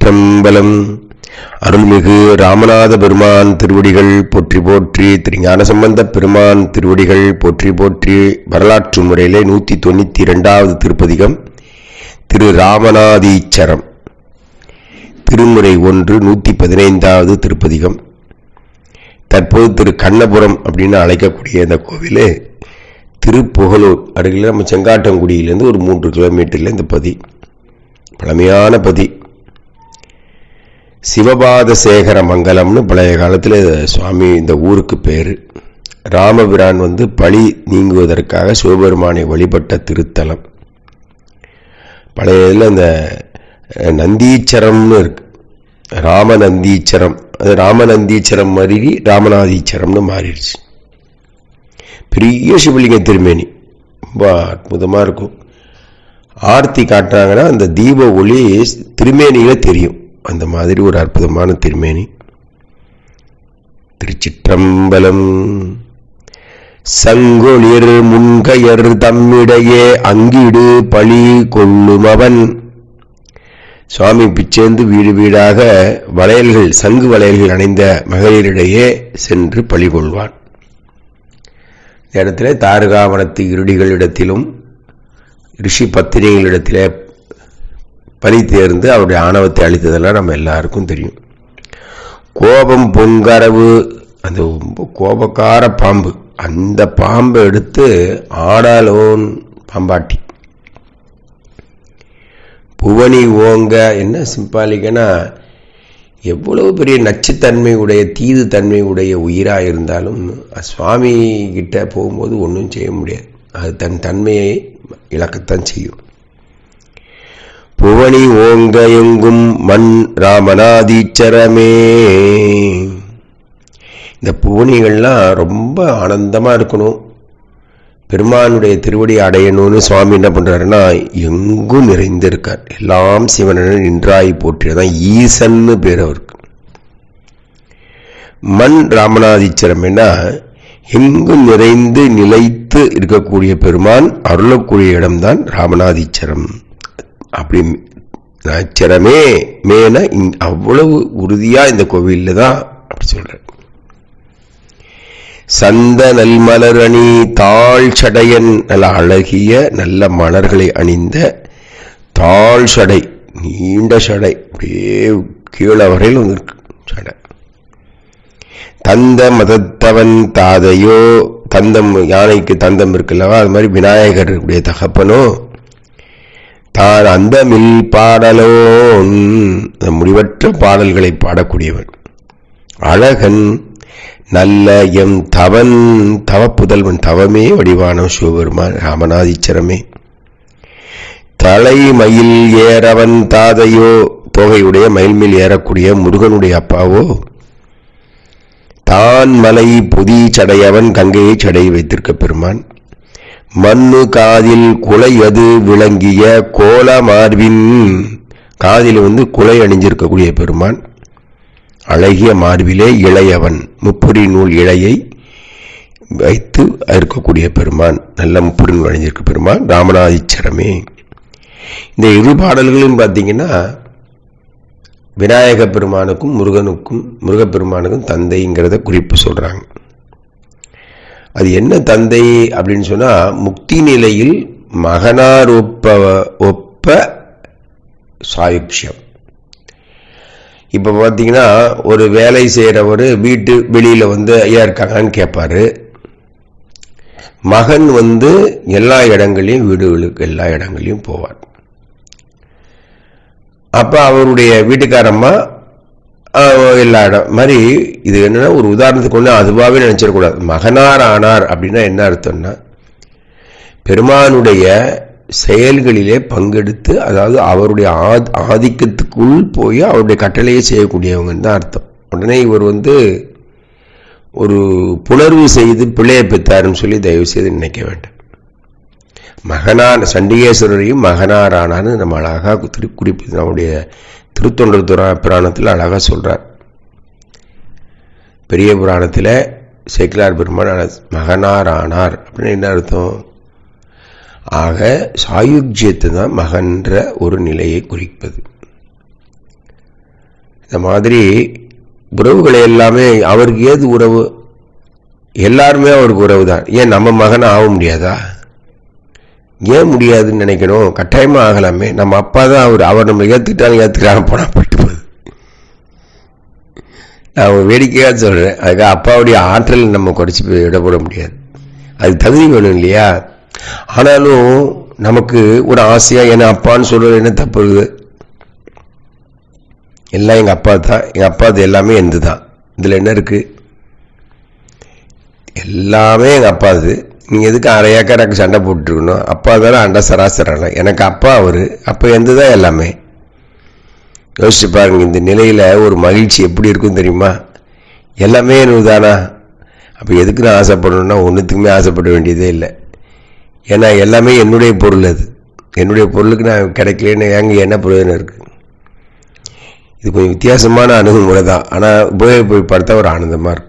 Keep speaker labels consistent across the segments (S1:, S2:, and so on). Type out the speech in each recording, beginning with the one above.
S1: திருச்சிற்றம்பலம். அருள்மிகு ராமநாத பெருமான் திருவடிகள் போற்றி போற்றி திருஞான சம்பந்த பெருமான் திருவடிகள் போற்றி போற்றி வரலாற்று முறையிலே நூற்றி தொண்ணூற்றி இரண்டாவது திருப்பதிகம் திரு ராமநாதீச்சரம். திருமுறை ஒன்று நூற்றி பதினைந்தாவது திருப்பதிகம். தற்போது திரு கண்ணபுரம் அப்படின்னு அழைக்கக்கூடிய இந்த கோவிலே திருப்புகலூர் அருகில் நம்ம செங்காட்டங்குடியிலேருந்து ஒரு மூன்று கிலோமீட்டரில் இந்த பதி பழமையான பதி. சிவபாத சேகர மங்கலம்னு பழைய காலத்தில் சுவாமி இந்த ஊருக்கு பேர். ராமபிரான் வந்து பழி நீங்குவதற்காக சிவபெருமானை வழிபட்ட திருத்தலம். பழைய இதில் அந்த நந்தீச்சரம்னு இருக்கு. ராமநந்தீச்சரம். அது ராமநந்தீச்சரம் மாதிரி ராமநாதீச்சரம்னு மாறிடுச்சு. பெரிய சிவலிங்க திருமேனி. ரொம்ப அற்புதமாக இருக்கும். ஆர்த்தி காட்டுறாங்கன்னா அந்த தீப ஒளி திருமேனியில் தெரியும். அந்த மாதிரி ஒரு அற்புதமான திருமேனி. திருச்சிற்றம்பலம். சங்கொளிர் முன்கையர் தம்மிடையே அங்கிடு பழி கொள்ளுமவன். சுவாமி பிச்சேந்து வீடு வீடாக வளையல்கள் சங்கு வளையல்கள் அணைந்த மகளிரிடையே சென்று பழி கொள்வான். இந்த இடத்துல தாருகாவனத்து இருடிகளிடத்திலும் ரிஷி பத்திரிகளிடத்திலே பழி தேர்ந்து அவருடைய ஆணவத்தை அழித்ததெல்லாம் நம்ம எல்லாருக்கும் தெரியும். கோபம் பொங்கரவு அந்த ரொம்ப கோபக்கார பாம்பு அந்த பாம்பை எடுத்து ஆடாலோன் பாம்பாட்டி. புவனி ஓங்க என்ன சிம்பாலிக்கனா எவ்வளவு பெரிய நச்சுத்தன்மை உடைய தீது தன்மை உடைய உயிராக இருந்தாலும் சுவாமி கிட்ட போகும்போது ஒன்றும் செய்ய முடியாது. அது தன் தன்மையை இழக்கத்தான் செய்யும். புவனி ஓங்க எங்கும் மண் ராமநாதீச்சரமே. இந்த புவனிகள்லாம் ரொம்ப ஆனந்தமா இருக்கணும். பெருமானுடைய திருவடி அடையணும்னு சுவாமி என்ன பண்றாருன்னா எங்கும் நிறைந்திருக்கார். எல்லாம் சிவனன் நின்றாய் போற்றியதான் ஈசன்னு பேர் அவருக்கு. மண் ராமநாதீச்சரம் என்ன எங்கும் நிறைந்து நிலைத்து இருக்கக்கூடிய பெருமான் அருளக்கூடிய இடம்தான் ராமநாதீச்சரம். அப்படி நாச்சரமே மேன இங்- அவ்வளவு உறுதியா இந்த கோவில்ல தான் அப்படி சொல்ற சந்த நல்மலர் அணி தாழ் சடையன் நல்ல அழகிய நல்ல மலர்களை அணிந்த தாழ் சடை நீண்ட சடை அப்படியே கீழே வரையில் வந்திருக்கு சடை. தந்த மதத்தவன் தாதையோ தந்தம் யானைக்கு தந்தம் இருக்குல்லவா? அது மாதிரி விநாயகர் உடைய தகப்பனோ தான் அந்த மில் பாடலோன் முடிவற்ற பாடல்களை பாடக்கூடியவன். அழகன் நல்ல எம் தவன் தவப்புதல்வன் தவமே வடிவான சிவபெருமான் ராமநாதீச்சரமே. தலைமயில் ஏறவன் தாதையோ தோகையுடைய மயில்மேல் ஏறக்கூடிய முருகனுடைய அப்பாவோ தான் மலை பொதி சடையவன் கங்கையை சடை வைத்திருக்க பெருமான். மண்ணு காதில் குலையது விளங்கிய கோலமார்பின் காதில் வந்து குலை அணிஞ்சிருக்கக்கூடிய பெருமான். அழகிய மார்பிலே இளையவன் முப்பொடி நூல் இழையை வைத்து இருக்கக்கூடிய பெருமான் நல்ல முப்பொடி நூல் அணிஞ்சிருக்க பெருமான் ராமநாதீச்சரமே. இந்த இரு பாடல்களும் பார்த்தீங்கன்னா விநாயக பெருமானுக்கும் முருகனுக்கும் முருகப்பெருமானுக்கும் தந்தைங்கிறத குறிப்பு சொல்கிறாங்க அது என்ன தந்தை அப்படின்னு சொன்னா முக்தி நிலையில் மகனார் ஒப்ப ஒப்ப சாயுக்ஷம் இப்போ பார்த்தீங்கன்னா ஒரு வேலை செய்கிறவர் வீட்டு வெளியில் வந்து ஐயா இருக்காங்கன்னு கேட்பாரு மகன் வந்து எல்லா இடங்களையும் வீடுகளுக்கு எல்லா இடங்களையும் போவார். அப்போ அவருடைய வீட்டுக்காரம்மா எல்லா இடம் மாதிரி இது என்னென்னா ஒரு உதாரணத்துக்கு ஒன்று அதுவாகவே நினச்சிடக்கூடாது மகனார் ஆனார் அப்படின்னா என்ன அர்த்தம்னா பெருமானுடைய செயல்களிலே பங்கெடுத்து அதாவது அவருடைய ஆத்- ஆதிக்கத்துக்குள் போய் அவருடைய கட்டளையை செய்யக்கூடியவங்கன்னு தான் அர்த்தம். உடனே இவர் வந்து ஒரு புணர்வு செய்து பிள்ளையை பெற்றாருன்னு சொல்லி தயவு செய்து நினைக்க வேண்டாம். மகனார் சண்டிகேஸ்வரரையும் மகனாரானான்னு நம்ம அழகாக குறிப்பிட்டு நம்முடைய திருத்தொண்டர் துரா புராணத்தில் அழகாக சொல்கிறார் பெரிய புராணத்தில் சேக்கிலார் பெருமான் அழ- மகனார் ஆனார் அப்படின்னு என்ன அர்த்தம்? ஆக சாயுஜியத்தை தான் மகன்ற ஒரு நிலையை குறிப்பது. இந்த மாதிரி உறவுகளை எல்லாமே அவருக்கு ஏது உறவு? எல்லாருமே அவருக்கு உறவு தான் ஏன் நம்ம மகன் ஆக முடியாதா? ஏன் முடியாதுன்னு நினைக்கணும்? கட்டாயமாக ஆகலாமே. நம்ம அப்பா தான் அவர். அவர் நம்ம ஏற்றுக்கிட்டாலும் ஏற்றுக்கிறாங்க போனால் போயிட்டு போகுது. நான் ஒரு வேடிக்கையாக சொல்கிறேன் அதுக்காக அப்பாவுடைய ஆற்றல் நம்ம குறைச்சி விட போட முடியாது. அது தகுதி வேணும் இல்லையா? ஆனாலும் நமக்கு ஒரு ஆசையாக என்ன அப்பான்னு சொல்கிறது என்ன தப்பு இருக்குது? எல்லாம் எங்கள் அப்பா தான். எங்கள் அப்பா அது எல்லாமே எந்த தான் இதில் என்ன இருக்குது எல்லாமே எங்கள் அப்பா அது. நீங்கள் எதுக்கு அரை ஏக்கராக்கு சண்டை போட்டுருக்கணும்? அப்பா தானே அண்ட சராசரான. எனக்கு அப்பா அவர். அப்போ எந்த தான் எல்லாமே. யோசிச்சு பாருங்க இந்த நிலையில் ஒரு மகிழ்ச்சி எப்படி இருக்கும் தெரியுமா? எல்லாமே எனக்கு தானா? அப்போ எதுக்கு நான் ஆசைப்படணும்னா ஒன்றுத்துக்குமே ஆசைப்பட வேண்டியதே இல்லை. ஏன்னா எல்லாமே என்னுடைய பொருள் அது. என்னுடைய பொருளுக்கு நான் கிடைக்கலன்னு ஏங்க என்ன பிரயோஜனம் இருக்குது இது கொஞ்சம் வித்தியாசமான அணுகுமுறை தான் ஆனால் உபயோகப்படுத்த ஒரு ஆனந்தமாக இருக்கும்.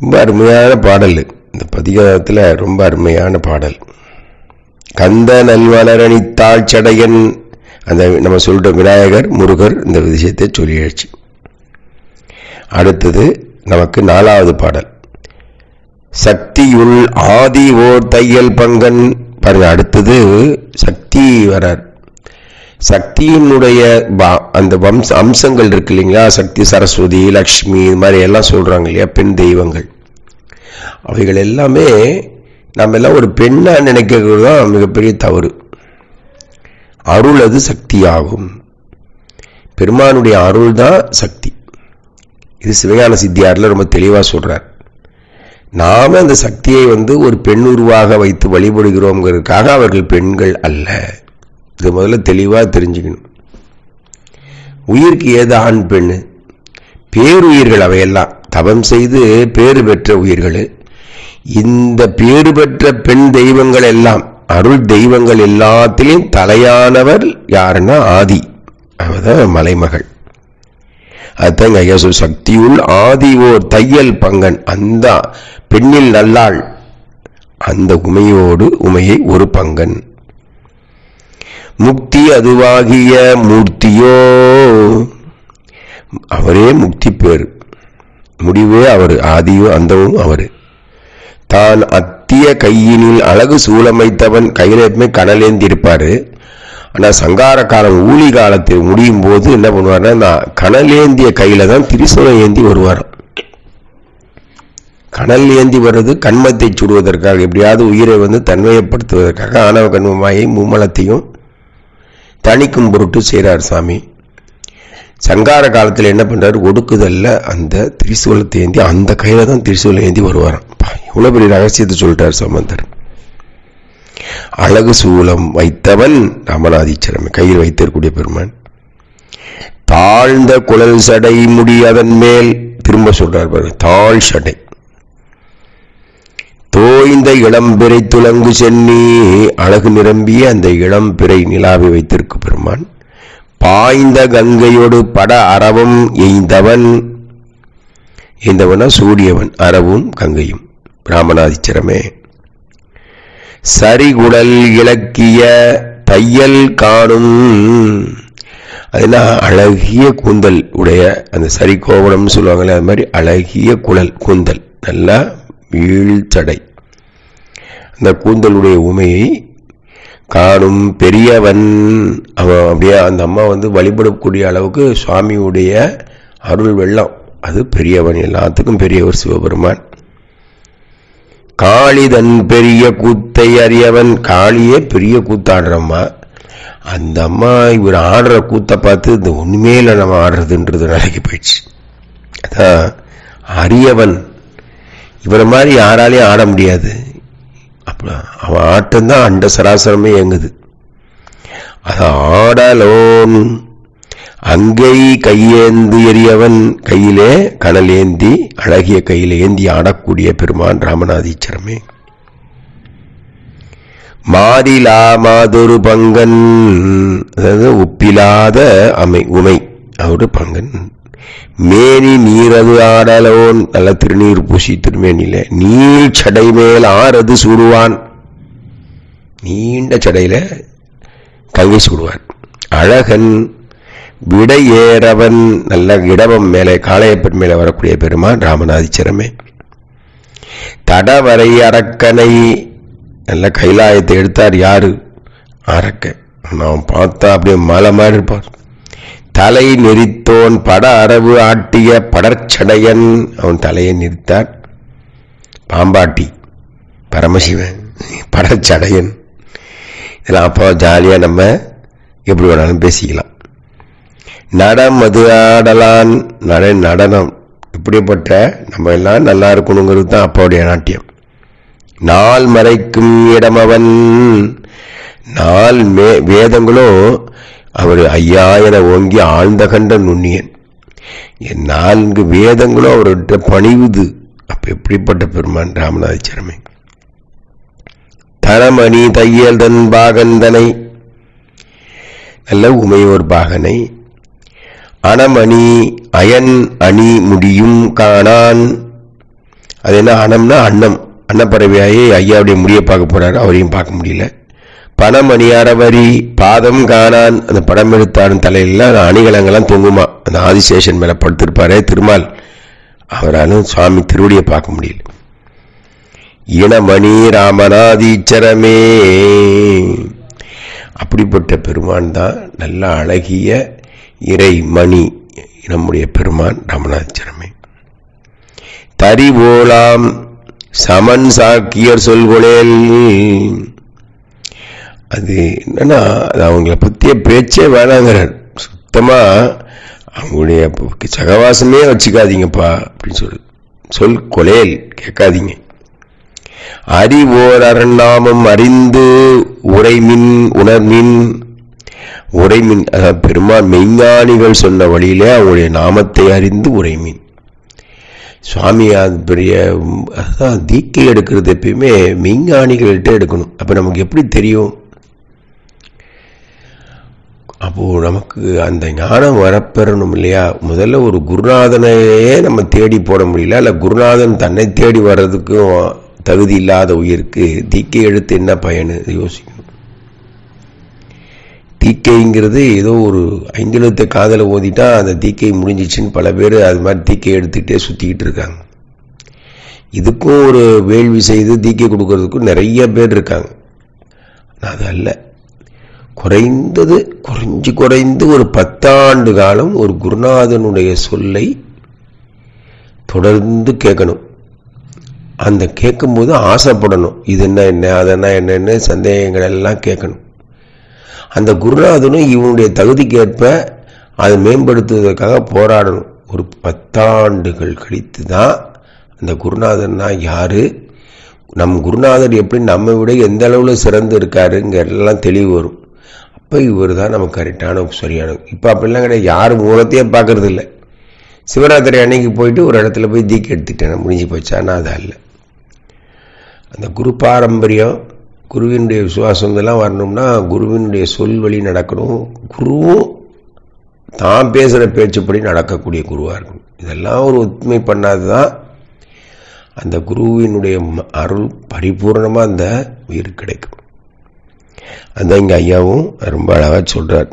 S1: ரொம்ப அருமையான பாடல். இந்த பதிகத்தில் ரொம்ப அருமையான பாடல். கந்த நல்வளரணி தாழ்ச்சடையன் அந்த நம்ம சொல்கிற விநாயகர் முருகர் இந்த விஷயத்தை சொல்லியாச்சு. அடுத்தது நமக்கு நாலாவது பாடல். சக்தியுள் ஆதி ஓர் தையல் பங்கன். பாருங்க அடுத்தது சக்தி வரார். சக்தியினுடைய அந்த வம்ச அம்சங்கள் இருக்கு இல்லைங்களா? சக்தி சரஸ்வதி லக்ஷ்மி இது மாதிரி எல்லாம் சொல்றாங்க இல்லையா? பெண் தெய்வங்கள். அவைகள் எல்லாமே நம்ம எல்லாம் ஒரு பெண்ணா நினைக்கிறது தான் மிகப்பெரிய தவறு. அருள் அது சக்தியாகும். பெருமானுடைய அருள் தான் சக்தி. இது சிவஞான சித்தியாரில் ரொம்ப தெளிவாக சொல்றார். நாம அந்த சக்தியை வந்து ஒரு பெண் உருவாக வைத்து வழிபடுகிறோங்கிறதுக்காக அவர்கள் பெண்கள் அல்ல. இது முதல்ல தெளிவாக தெரிஞ்சுக்கணும். உயிருக்கு ஏது ஆண் பெண் பேருயிர்கள் அவையெல்லாம் தவம் செய்து பேறு பெற்ற உயிர்கள். இந்த பேறு பெற்ற பெண் தெய்வங்கள் எல்லாம் அருள் தெய்வங்கள் எல்லாத்திலையும் தலையானவர் யாருன்னா ஆதி. அவதான் மலைமகள். அதுதான் ஐயா சொல் சக்தியுள் ஆதி ஓர் தையல் பங்கன். அந்த பெண்ணில் நல்லாள் அந்த உமையோடு உமையை ஒரு பங்கன். முக்தி அதுவாகிய மூர்த்தியோ. அவரே முக்தி பேர். முடிவே அவர் ஆதியோ அந்தவும் அவர். தான் அத்திய கையினில் அழகு சூழமைத்தவன் கையில எப்பவுமே கடலேந்தி ஆனால் சங்கார காலம் ஊழி காலத்தில் முடியும் போது என்ன பண்ணுவார்னா இந்த கனலேந்திய கையில தான் திரிசூலம் ஏந்தி வருவார். கனல் ஏந்தி வர்றது கண்மத்தை சுடுவதற்காக எப்படியாவது உயிரை வந்து தன்மையப்படுத்துவதற்காக ஆணவ கண்மமாயை மும்மலத்தையும் தணிக்கும் பொருட்டு செய்கிறார் சாமி. சங்கார காலத்தில் என்ன பண்ணுறாரு ஒடுக்குதல்ல அந்த திரிசூலத்தை ஏந்தி அந்த கையில் தான் திரிசூலம் ஏந்தி வருவாராம். இவ்வளோ பெரிய ரகசியத்தை சொல்லிட்டார் சம்பந்தர். அழகு சூலம் வைத்தவன் ராமநாதீச்சரம் கையில் வைத்திருக்கூடிய பெருமான். தாழ்ந்த குழல் சடை முடி அதன் மேல் திரும்ப சொல்றார் பாரு தாழ் சடை. தோய்ந்த இளம்பிறை துலங்கு சென்னி. அழகு நிரம்பிய அந்த இளம்பிறை நிலாவை வைத்திருக்கு பெருமான். பாய்ந்த கங்கையோடு பட அறவும் எய்ந்தவன். எய்ந்தவனா சூடியவன் அறவும் கங்கையும். ராமநாதிச்சரமே சரிகுடல் இலக்கிய தையல் காணும். அதுனா அழகிய கூந்தல் உடைய அந்த சரி கோவணம்னு சொல்லுவாங்களே அது மாதிரி அழகிய குழல் கூந்தல். நல்லா வீழ்ச்சடை அந்த கூந்தலுடைய உமையை காணும் பெரியவன் அவன் அப்படியே அந்த அம்மா வந்து வழிபடக்கூடிய அளவுக்கு சுவாமியுடைய அருள் வெள்ளம். அது பெரியவன் எல்லாத்துக்கும் பெரியவர் சிவபெருமான். காளிதன் பெரிய கூத்தை அறியவன் காளியே பெரிய கூத்தாடுறம்மா. அந்த அம்மா இவர் ஆடுற கூத்தை பார்த்து இந்த உண்மையில் நம்ம ஆடுறதுன்றது நிலைக்கு போயிடுச்சு. அதான் அரியவன் இவரை மாதிரி யாராலையும் ஆட முடியாது. அப்போ அவன் ஆட்டம்தான் அண்ட சராசரமே இயங்குது. அது ஆடலோன். அங்கை கையேந்து எறியவன் கையிலே கடல் ஏந்தி அழகிய கையில் ஏந்தி ஆடக்கூடிய பெருமான் ராமநாதீச்சரமே. மாறிலா மாதொரு பங்கன் அதாவது ஒப்பிலாத அமை உமை. அவரு பங்கன். மேனி நீரது ஆடலோன் நல்ல திருநீர் பூசி திருமேனில நீள் சடை மேல் ஆறது சூடுவான். நீண்ட சடையில கங்கை சூடுவான். அழகன் விடையேறவன் நல்ல இடவம் மேலே காளையப்பன் மேலே வரக்கூடிய பெருமான் ராமநாதீச்சரமே தடவரை அரக்கனை நல்ல கைலாயத்தை எடுத்தார் யாரு? அரக்க நான் பார்த்தா அப்படியே மலை மாதிரி இருப்பார். தலை நெறித்தோன் பட அரவு ஆட்டிய படற்சடையன். அவன் தலையை நெறித்தான் பாம்பாட்டி பரமசிவன் படச்சடையன் இதெல்லாம் அப்போ ஜாலியாக நம்ம எப்படி வேணாலும் பேசிக்கலாம். நடம் அது ஆடலான் நட நடனம். இப்படிப்பட்ட நம்ம எல்லாம் நல்லா இருக்கணுங்கிறது தான் அப்பாவுடைய நாட்டியம். நாள் மறைக்கும் இடமவன் நாள் மே வேதங்களும் அவர் ஐயா என ஓங்கி ஆழ்ந்த கண்ட நுண்ணியன். என் நான்கு வேதங்களும் அவர்கிட்ட பணிவுது. அப்ப எப்படிப்பட்ட பெருமான் ராமநாதச்சரமே தனமணி தையல் தன் பாகந்தனை. நல்ல உமையோர் பாகனை. அணமணி அயன் அணி முடியும் காணான். அது என்ன அணம்னா அன்னம். அன்னப்பறவையாயே ஐயாவுடைய முடியை பார்க்க போறாரு. அவரையும் பார்க்க முடியல. பணமணி அறவரி பாதம் காணான் அந்த படம் எடுத்தாடும் தலையில அந்த அணிகலங்கள்லாம் தொங்குமா? அந்த ஆதிசேஷன் மேலே படுத்திருப்பாரே திருமால். அவராலும் சுவாமி திருவடியை பார்க்க முடியல. இனமணி ராமநாதீச்சரமே. அப்படிப்பட்ட பெருமான் தான் நல்ல அழகிய இறை மணி நம்முடைய பெருமான் ராமநாதீச்சரமே. தரிவோலாம் சமன் சாக்கியர் சொல்கொளேல் அது என்னன்னா அது அவங்கள பற்றிய பேச்சே வேணாங்கிறார். சுத்தமா அவங்களுடைய சகவாசமே வச்சுக்காதீங்கப்பா அப்படின்னு சொல்லு சொல் கொலையல் கேட்காதீங்க. அறிவோர் அரண்நாமம் அறிந்து உரைமின் உணர்மின் உரைமின் அதாவது பெருமாள் மெய்ஞானிகள் சொன்ன வழியிலே அவங்களுடைய நாமத்தை அறிந்து உரைமின். சுவாமி அது பெரிய அதான் தீக்கை எடுக்கிறது எப்பயுமே மெய்ஞானிகள்கிட்ட எடுக்கணும். அப்போ நமக்கு எப்படி தெரியும்? அப்போ நமக்கு அந்த ஞானம் வரப்பெறணும் இல்லையா? முதல்ல ஒரு குருநாதனையே நம்ம தேடி போட முடியல. இல்லை குருநாதன் தன்னை தேடி வர்றதுக்கும் தகுதி இல்லாத உயிருக்கு தீக்கை எடுத்து என்ன பயனு? யோசிக்கணும். தீக்கைங்கிறது ஏதோ ஒரு ஐந்தெழுத்த காதலை ஓதிட்டா அந்த தீக்கை முடிஞ்சிச்சுன்னு பல பேர் அது மாதிரி தீக்கை எடுத்துக்கிட்டே சுற்றிக்கிட்டு இருக்காங்க. இதுக்கும் ஒரு வேள்வி செய்து தீக்கை கொடுக்கறதுக்கும் நிறைய பேர் இருக்காங்க. அது அல்ல. குறைந்தது குறைஞ்சு குறைந்து ஒரு பத்தாண்டு காலம் ஒரு குருநாதனுடைய சொல்லை தொடர்ந்து கேட்கணும். அந்த கேட்கும்போது ஆசைப்படணும். இது என்ன என்ன அதென்ன என்னென்ன சந்தேகங்கள் எல்லாம் கேட்கணும். அந்த குருநாதனும் இவனுடைய தகுதிக்கேற்ப அதை மேம்படுத்துவதற்காக போராடணும். ஒரு பத்தாண்டுகள் கழித்து தான் அந்த குருநாதன்னா யாரு? நம் குருநாதர் எப்படி நம்ம விட எந்த அளவில் சிறந்து இருக்காருங்க எல்லாம் தெளிவு வரும். அப்போ இவர் தான் நமக்கு கரெக்டான சரியான இப்போ அப்படிலாம் கிடையாது. யார் மூலத்தையே பார்க்கறது இல்லை சிவராத்திரி அன்னைக்கு போயிட்டு ஒரு இடத்துல போய் தீக்கி எடுத்துட்டேன். முடிஞ்சு போச்சானா அது அல்ல. அந்த குரு பாரம்பரியம் குருவினுடைய விசுவாசம் இதெல்லாம் வரணும்னா குருவினுடைய சொல் வழி நடக்கணும். குருவும் தான் பேசுகிற பேச்சுப்படி நடக்கக்கூடிய குருவாக இருக்கணும். இதெல்லாம் ஒரு ஒத்துமை பண்ணாது தான் அந்த குருவினுடைய அருள் பரிபூர்ணமாக அந்த உயிர் கிடைக்கும். அதான் இங்கே ஐயாவும் ரொம்ப அழகாக சொல்கிறார்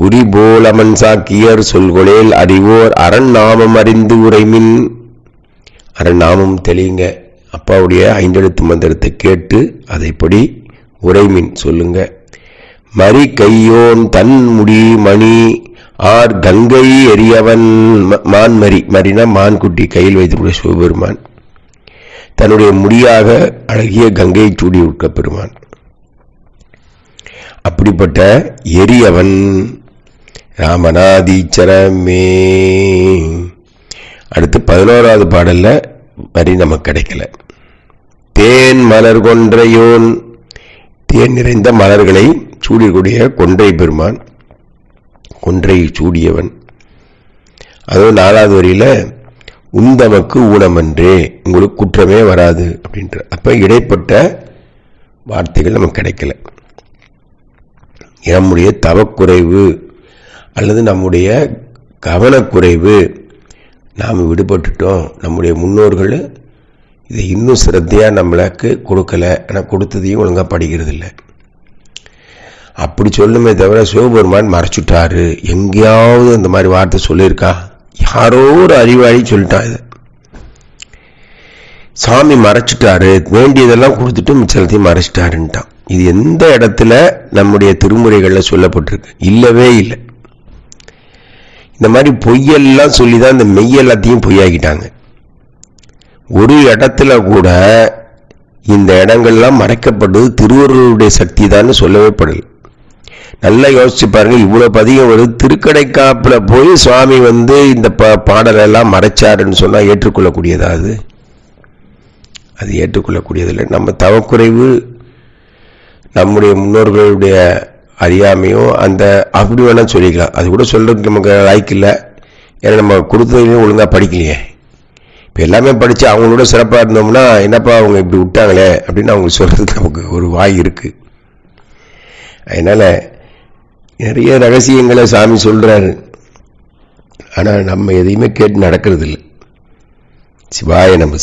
S1: குறி போலமன் சாக்கியர் சொல்கொழேல் அறிவோர் அரண் நாமம் அறிந்து உரைமின். அரண் நாமம் தெளியுங்க. அப்பாவுடைய ஐந்தெழுத்து மந்திரத்தை கேட்டு அதைப்படி உரைமின் சொல்லுங்க. மறி கையோன் தன் முடி மணி ஆர் கங்கை எரியவன் மான்மரி மரினா மான்குட்டி கையில் வைத்துக்கூடிய சிவபெருமான். தன்னுடைய முடியாக அழகிய கங்கையை சூடி உட்க பெறுவான் அப்படிப்பட்ட எரியவன் ராமநாதீச்சரமே. அடுத்து பதினோராவது பாடல்ல வரி நமக்கு கிடைக்கல. தேன் மலர் கொன்றையோன் தேன் நிறைந்த மலர்களை சூடியக்கூடிய கொன்றை பெருமான் கொன்றை சூடியவன். அதுவும் நாலாவது வரியில உந்தமக்கு ஊனமன்றே உங்களுக்கு குற்றமே வராது அப்படின்ற அப்ப இடைப்பட்ட வார்த்தைகள் நமக்கு கிடைக்கல. நம்முடைய தவக்குறைவு அல்லது நம்முடைய கவனக்குறைவு நாம் விடுபட்டுட்டோம். நம்முடைய முன்னோர்கள் இதை இன்னும் சிரத்தையாக நம்மளுக்கு கொடுக்கல ஆனால் கொடுத்ததையும் ஒழுங்காக படிக்கிறது இல்லை அப்படி சொல்லுமே தவிர சிவபெருமான் மறைச்சுட்டாரு. எங்கேயாவது அந்த மாதிரி வார்த்தை சொல்லியிருக்கா? யாரோ ஒரு அறிவாளி சொல்லிட்டான் இது? சாமி மறைச்சிட்டாரு. வேண்டியதெல்லாம் கொடுத்துட்டு மிச்சலத்தையும் மறைச்சிட்டாருன்ட்டான். இது எந்த இடத்துல நம்முடைய திருமுறைகளில் சொல்லப்பட்டிருக்கு? இல்லவே இல்லை. இந்த மாதிரி பொய்யெல்லாம் சொல்லி தான் இந்த மெய் எல்லாத்தையும் பொய்யாக்கிட்டாங்க. ஒரு இடத்துல கூட இந்த இடங்கள்லாம் மறைக்கப்படுவது திருவருளுடைய சக்தி தான் சொல்லவே படலை. நல்லா யோசிச்சு பாருங்க இவ்வளவு பதிகம் ஒரு திருக்கடைக்காப்புல போய் சுவாமி வந்து இந்த ப பாடலெல்லாம் மறைச்சாருன்னு சொன்னா ஏற்றுக்கொள்ளக்கூடியதா அது? அது ஏற்றுக்கொள்ளக்கூடியதில்லை. நம்ம தவக்குறைவு நம்முடைய முன்னோர்களுடைய அறியாமையோ அந்த அப்படி வேணால் சொல்லிக்கலாம். அது கூட சொல்றதுக்கு நமக்கு லாய்க்கு இல்லை. ஏன்னா நம்ம கொடுத்ததையும் ஒழுங்காக படிக்கலையே. இப்போ எல்லாமே படித்து அவங்களோட சிறப்பாக இருந்தோம்னா என்னப்பா அவங்க இப்படி விட்டாங்களே அப்படின்னு அவங்க சொல்கிறதுக்கு நமக்கு ஒரு வாய் இருக்குது அதனால் நிறைய ரகசியங்களை சாமி சொல்கிறாரு ஆனால் நம்ம எதையுமே கேட்டு நடக்கிறது இல்லை சிவாய நம்ம